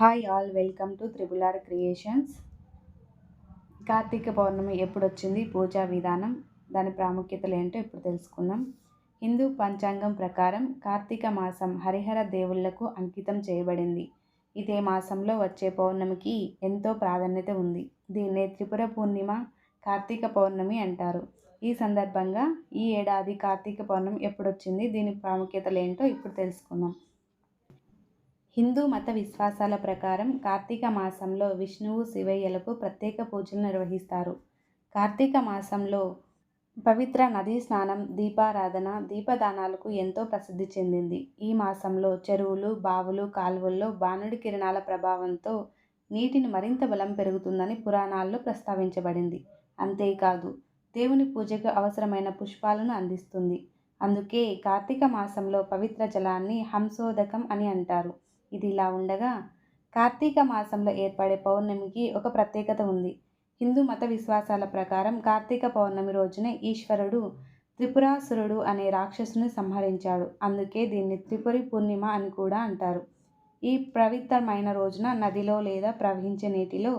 Hi all welcome to triple R creations Karthika Pournami ఎప్పుడు వచ్చింది పూజా విధానం దాని ప్రాముఖ్యతలు ఏంటో ఇప్పుడు తెలుసుకుందాం. హిందూ పంచాంగం ప్రకారం కార్తీక మాసం హరిహర దేవుళ్ళకు అంకితం చేయబడింది. ఇదే మాసంలో వచ్చే పౌర్ణమికి ఎంతో ప్రాధాన్యత ఉంది. దీన్నే త్రిపుర పూర్ణిమ కార్తీక పౌర్ణమి అంటారు. ఈ సందర్భంగా ఈ ఏడాది కార్తీక పౌర్ణమి ఎప్పుడొచ్చింది? దీని ప్రాముఖ్యతలు ఏంటో ఇప్పుడు తెలుసుకుందాం. హిందూ మత విశ్వాసాల ప్రకారం కార్తీక మాసంలో విష్ణువు శివయ్యలకు ప్రత్యేక పూజలు నిర్వహిస్తారు. కార్తీక మాసంలో పవిత్ర నదీ స్నానం దీపారాధన దీపదానాలకు ఎంతో ప్రసిద్ధి చెందింది. ఈ మాసంలో చెరువులు బావులు కాలువల్లో బాణుడి కిరణాల ప్రభావంతో నీటిని మరింత బలం పెరుగుతుందని పురాణాల్లో ప్రస్తావించబడింది. అంతేకాదు దేవుని పూజకు అవసరమైన పుష్పాలను అందిస్తుంది. అందుకే కార్తీక మాసంలో పవిత్ర జలాన్ని హంసోదకం అని అంటారు. ఇది ఇలా ఉండగా కార్తీక మాసంలో ఏర్పడే పౌర్ణమికి ఒక ప్రత్యేకత ఉంది. హిందూ మత విశ్వాసాల ప్రకారం కార్తీక పౌర్ణమి రోజునే ఈశ్వరుడు త్రిపురాసురుడు అనే రాక్షసుని సంహరించాడు. అందుకే దీన్ని త్రిపురి పూర్ణిమ అని కూడా అంటారు. ఈ పవిత్రమైన రోజున నదిలో లేదా ప్రవహించే నీటిలో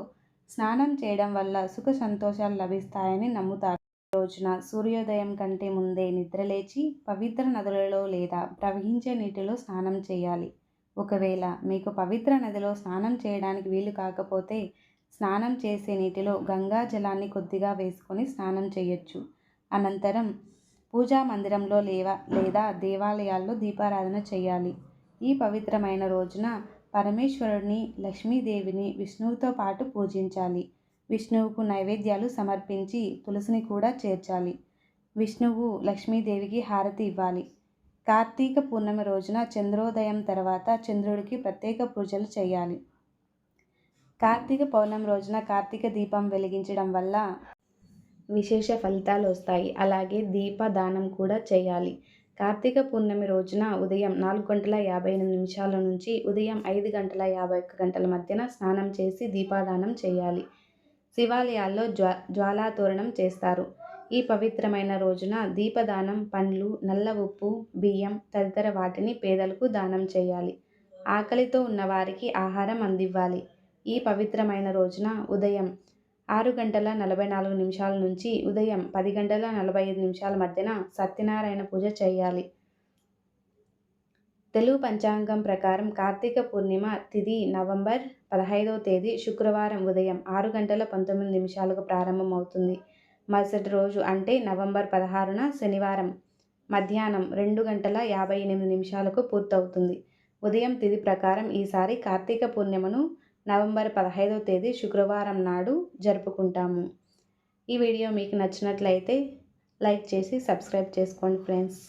స్నానం చేయడం వల్ల సుఖ సంతోషాలు లభిస్తాయని నమ్ముతారు. రోజున సూర్యోదయం కంటే ముందే నిద్రలేచి పవిత్ర నదులలో లేదా ప్రవహించే నీటిలో స్నానం చేయాలి. ఒకవేళ మీకు పవిత్ర నదిలో స్నానం చేయడానికి వీలు కాకపోతే స్నానం చేసే నీటిలో గంగా జలాన్ని కొద్దిగా వేసుకొని స్నానం చేయొచ్చు. అనంతరం పూజా మందిరంలో లేవా లేదా దేవాలయాల్లో దీపారాధన చేయాలి. ఈ పవిత్రమైన రోజున పరమేశ్వరుడిని లక్ష్మీదేవిని విష్ణువుతో పాటు పూజించాలి. విష్ణువుకు నైవేద్యాలు సమర్పించి తులసిని కూడా చేర్చాలి. విష్ణువు లక్ష్మీదేవికి హారతి ఇవ్వాలి. కార్తీక పూర్ణమి రోజున చంద్రోదయం తర్వాత చంద్రుడికి ప్రత్యేక పూజలు చేయాలి. కార్తీక పౌర్ణమి రోజున కార్తీక దీపం వెలిగించడం వల్ల విశేష ఫలితాలు వస్తాయి. అలాగే దీపదానం కూడా చేయాలి. కార్తీక పూర్ణమి రోజున ఉదయం నాలుగు గంటల యాభై ఎనిమిది నిమిషాల నుంచి ఉదయం ఐదు గంటల యాభై ఒక్క గంటల మధ్యన స్నానం చేసి దీపాదానం చేయాలి. శివాలయాల్లో జ్వా జ్వాలాతోరణం చేస్తారు. ఈ పవిత్రమైన రోజున దీపదానం పండ్లు నల్ల ఉప్పు బియ్యం తదితర వాటిని పేదలకు దానం చేయాలి. ఆకలితో ఉన్నవారికి ఆహారం అందివ్వాలి. ఈ పవిత్రమైన రోజున ఉదయం ఆరు గంటల నలభై నాలుగు నిమిషాల నుంచి ఉదయం పది గంటల నలభై ఐదు నిమిషాల మధ్యన సత్యనారాయణ పూజ చేయాలి. తెలుగు పంచాంగం ప్రకారం కార్తీక పూర్ణిమ తిథి నవంబర్ పదహైదవ తేదీ శుక్రవారం ఉదయం ఆరు గంటల పంతొమ్మిది నిమిషాలకు ప్రారంభమవుతుంది. మరుసటి రోజు అంటే నవంబర్ పదహారున శనివారం మధ్యాహ్నం రెండు గంటల యాభై ఎనిమిది నిమిషాలకు పూర్తవుతుంది. ఉదయం తిథి ప్రకారం ఈసారి కార్తీక పూర్ణిమను నవంబర్ పదహైదవ తేదీ శుక్రవారం నాడు జరుపుకుంటాము. ఈ వీడియో మీకు నచ్చినట్లయితే లైక్ చేసి సబ్స్క్రైబ్ చేసుకోండి ఫ్రెండ్స్.